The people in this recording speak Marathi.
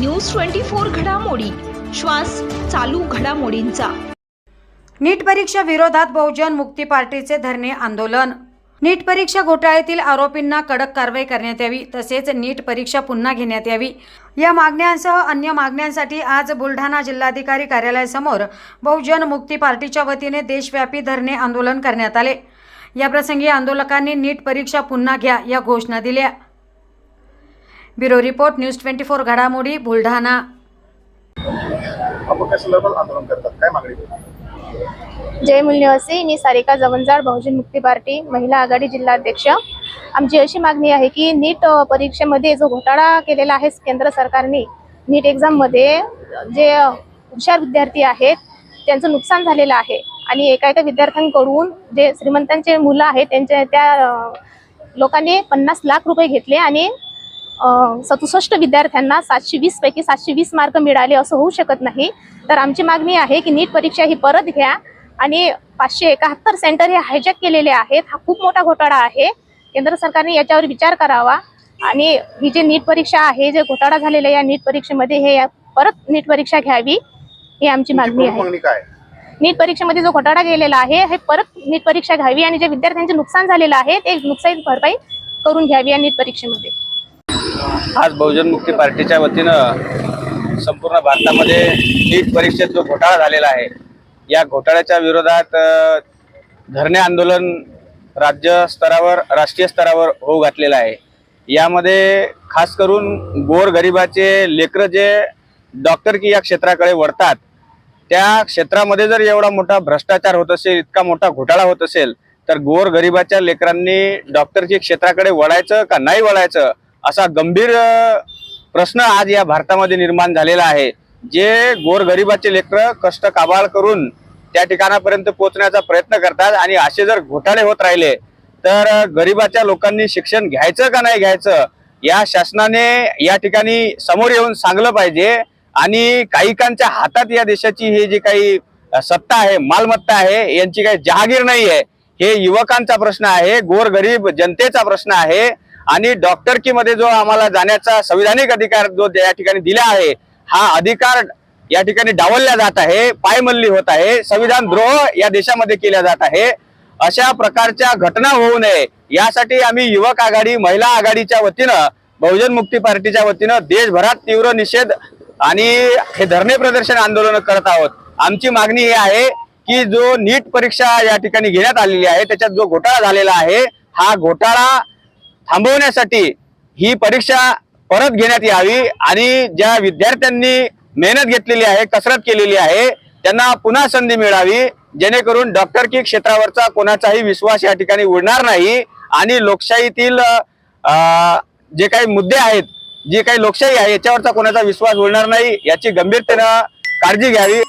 न्यूज ट्वेंटी फोर घडामोडी. श्वास चालू घडामोडींचा. नीट परीक्षा विरोधात बहुजन मुक्ती पार्टीचे धरणे आंदोलन. नीट परीक्षा घोटाळ्यातील आरोपींना कडक कारवाई करण्यात यावी तसेच नीट परीक्षा पुन्हा घेण्यात यावी. या मागण्यांसह अन्य मागण्यांसाठी आज बुलढाणा जिल्हाधिकारी कार्यालयासमोर बहुजन मुक्ती पार्टीच्या वतीने देशव्यापी धरणे आंदोलन करण्यात आले. याप्रसंगी आंदोलकांनी नीट परीक्षा पुन्हा घ्या या घोषणा दिल्या. Bureau report news twenty four घडामोडी बुलढाणा. आपण कशा लेवल आंदोलन करतात. काय मागणी जय मूल्यवासी मी सारिका जवंजाळ बहुजन मुक्ती पार्टी महिला आघाडी जिल्हाध्यक्ष. आमची अशी मागणी आहे की नीट परीक्षेमध्ये जो घोटाळा केलेला आहे केंद्र सरकारने नीट एक्झाममध्ये जे हुशार विद्यार्थी आहेत त्यांचं नुकसान झालेलं आहे. आणि एका एका विद्यार्थ्यांकडून जे श्रीमंतांचे मुलं आहेत त्यांच्या त्या लोकांनी पन्नास लाख रुपये घेतले आणि सदुसष्ट विद्यार्थ्यांना सातशे वीस पैकी सातशे वीस मार्क मिळाले असं होऊ शकत नाही. तर आमची मागणी आहे की नीट परीक्षा ही परत घ्या आणि पाचशे एकाहत्तर सेंटर हे हायजॅक केलेले आहेत. हा खूप मोठा घोटाळा आहे. केंद्र सरकारने याच्यावर विचार करावा आणि ही जी नीट परीक्षा आहे जे घोटाळा झालेला आहे या नीट परीक्षेमध्ये हे परत नीट परीक्षा घ्यावी ही आमची मागणी आहे? नीट परीक्षेमध्ये जो घोटाळा गेलेला आहे हे परत नीट परीक्षा घ्यावी आणि जे विद्यार्थ्यांचे नुकसान झालेलं आहे ते नुकसान भरपाई करून घ्यावी या नीट परीक्षेमध्ये. आज बहुजन मुक्ती पार्टीच्या वतीनं संपूर्ण भारतामध्ये नीट परीक्षेत जो घोटाळा झालेला आहे या घोटाळ्याच्या विरोधात धरणे आंदोलन राज्य स्तरावर राष्ट्रीय स्तरावर होऊ घातलेलं आहे. यामध्ये खास करून गोरगरिबाचे लेकरं जे डॉक्टर की या क्षेत्राकडे वळतात त्या क्षेत्रामध्ये जर एवढा मोठा भ्रष्टाचार होत असेल इतका मोठा घोटाळा होत असेल तर गोरगरिबाच्या लेकरांनी डॉक्टरची क्षेत्राकडे वळायचं का नाही वळायचं असा गंभीर प्रश्न आज या भारतामध्ये निर्माण झालेला आहे. जे गोरगरिबाचे लेकरं कष्ट काबाळ करून त्या ठिकाणापर्यंत पोहोचण्याचा प्रयत्न करतात आणि असे जर घोटाळे होत राहिले तर गरिबाच्या लोकांनी शिक्षण घ्यायचं का नाही घ्यायचं या शासनाने या ठिकाणी समोर येऊन सांगलं पाहिजे आणि काहीकांच्या हातात या देशाची ही जी काही सत्ता आहे मालमत्ता आहे यांची काही जहागीर नाही आहे हे युवकांचा प्रश्न आहे गोरगरीब जनतेचा प्रश्न आहे. आणि डॉक्टरकीमध्ये जो आम्हाला जाण्याचा संविधानिक अधिकार जो या ठिकाणी दिला आहे हा अधिकार या ठिकाणी डावलला जात आहे पायमल्ली होत आहे संविधान द्रोह या देशामध्ये केला जात आहे. अशा प्रकारच्या घटना होऊ नये यासाठी आम्ही युवक आघाडी महिला आघाडीच्या वतीनं बहुजन मुक्ती पार्टीच्या वतीनं देशभरात तीव्र निषेध आणि हे धरणे प्रदर्शन आंदोलन करत आहोत. आमची मागणी ही आहे की जो नीट परीक्षा या ठिकाणी घेण्यात आलेली आहे त्याच्यात जो घोटाळा झालेला आहे हा घोटाळा थांबवण्यासाठी ही परीक्षा परत घेण्यात यावी आणि ज्या विद्यार्थ्यांनी मेहनत घेतलेली आहे कसरत केलेली आहे त्यांना पुन्हा संधी मिळावी जेणेकरून डॉक्टर की क्षेत्रावरचा कोणाचाही विश्वास या ठिकाणी उडणार नाही आणि लोकशाहीतील जे काही मुद्दे आहेत जी काही लोकशाही आहे याच्यावरचा कोणाचा विश्वास उडणार नाही याची गंभीरतेनं काळजी घ्यावी.